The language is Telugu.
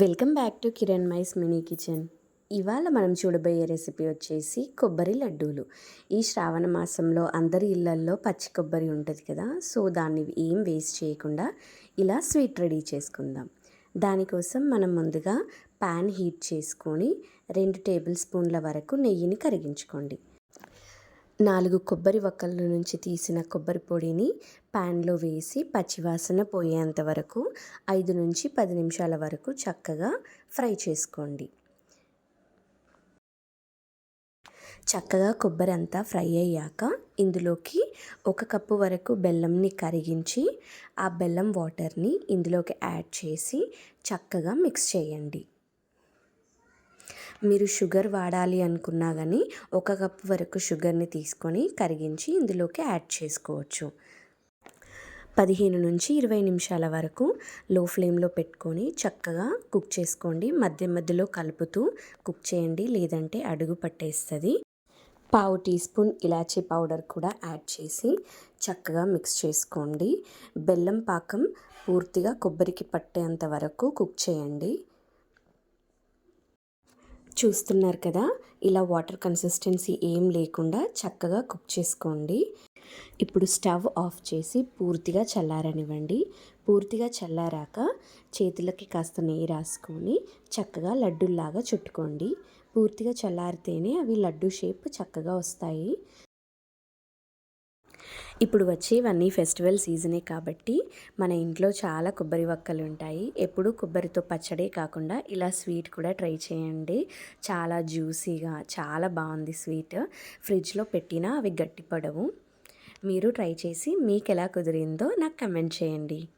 వెల్కమ్ బ్యాక్ టు కిరణ్ మైస్ మినీ కిచెన్. ఇవాళ మనం చూడబోయే రెసిపీ వచ్చేసి కొబ్బరి లడ్డూలు. ఈ శ్రావణ మాసంలో అందరి ఇళ్ళల్లో పచ్చి కొబ్బరి ఉంటుంది కదా సో దాన్ని ఏం వేస్ట్ చేయకుండా ఇలా స్వీట్ రెడీ చేసుకుందాం. దానికోసం మనం ముందుగా ప్యాన్ హీట్ చేసుకొని రెండు టేబుల్ స్పూన్ల వరకు నెయ్యిని కరిగించుకోండి. నాలుగు కొబ్బరి వక్కల నుంచి తీసిన కొబ్బరి పొడిని ప్యాన్లో వేసి పచ్చివాసన పోయేంత వరకు ఐదు నుంచి పది నిమిషాల వరకు చక్కగా ఫ్రై చేసుకోండి. చక్కగా కొబ్బరి అంతా ఫ్రై అయ్యాక ఇందులోకి ఒక కప్పు వరకు బెల్లంని కరిగించి ఆ బెల్లం వాటర్ని ఇందులోకి యాడ్ చేసి చక్కగా మిక్స్ చేయండి. మీరు షుగర్ వాడాలి అనుకున్నా కానీ ఒక కప్పు వరకు షుగర్ని తీసుకొని కరిగించి ఇందులోకి యాడ్ చేసుకోవచ్చు. పదిహేను నుంచి ఇరవై నిమిషాల వరకు లో ఫ్లేమ్లో పెట్టుకొని చక్కగా కుక్ చేసుకోండి. మధ్య మధ్యలో కలుపుతూ కుక్ చేయండి లేదంటే అడుగు పట్టేస్తుంది. పావు టీ స్పూన్ ఇలాచీ పౌడర్ కూడా యాడ్ చేసి చక్కగా మిక్స్ చేసుకోండి. బెల్లం పాకం పూర్తిగా కొబ్బరికి పట్టేంత వరకు కుక్ చేయండి. చూస్తున్నారు కదా. ఇలా వాటర్ కన్సిస్టెన్సీ ఏం లేకుండా చక్కగా కుక్ చేసుకోండి. ఇప్పుడు స్టవ్ ఆఫ్ చేసి పూర్తిగా చల్లారనివ్వండి. పూర్తిగా చల్లారాక చేతులకి కాస్త నెయ్యి రాసుకొని చక్కగా లడ్డూల్లాగా చుట్టుకోండి. పూర్తిగా చల్లారితేనే అవి లడ్డు షేప్ చక్కగా వస్తాయి. ఇప్పుడు వచ్చేవన్నీ ఫెస్టివల్ సీజనే కాబట్టి మన ఇంట్లో చాలా కొబ్బరి వక్కలు ఉంటాయి. ఎప్పుడు కొబ్బరితో పచ్చడే కాకుండా ఇలా స్వీట్ కూడా ట్రై చేయండి. చాలా జ్యూసీగా చాలా బాగుంది స్వీట్. ఫ్రిడ్జ్లో పెట్టినా అవి గట్టిపడవు. మీరు ట్రై చేసి మీకు ఎలా కుదిరిందో నాకు కమెంట్ చేయండి.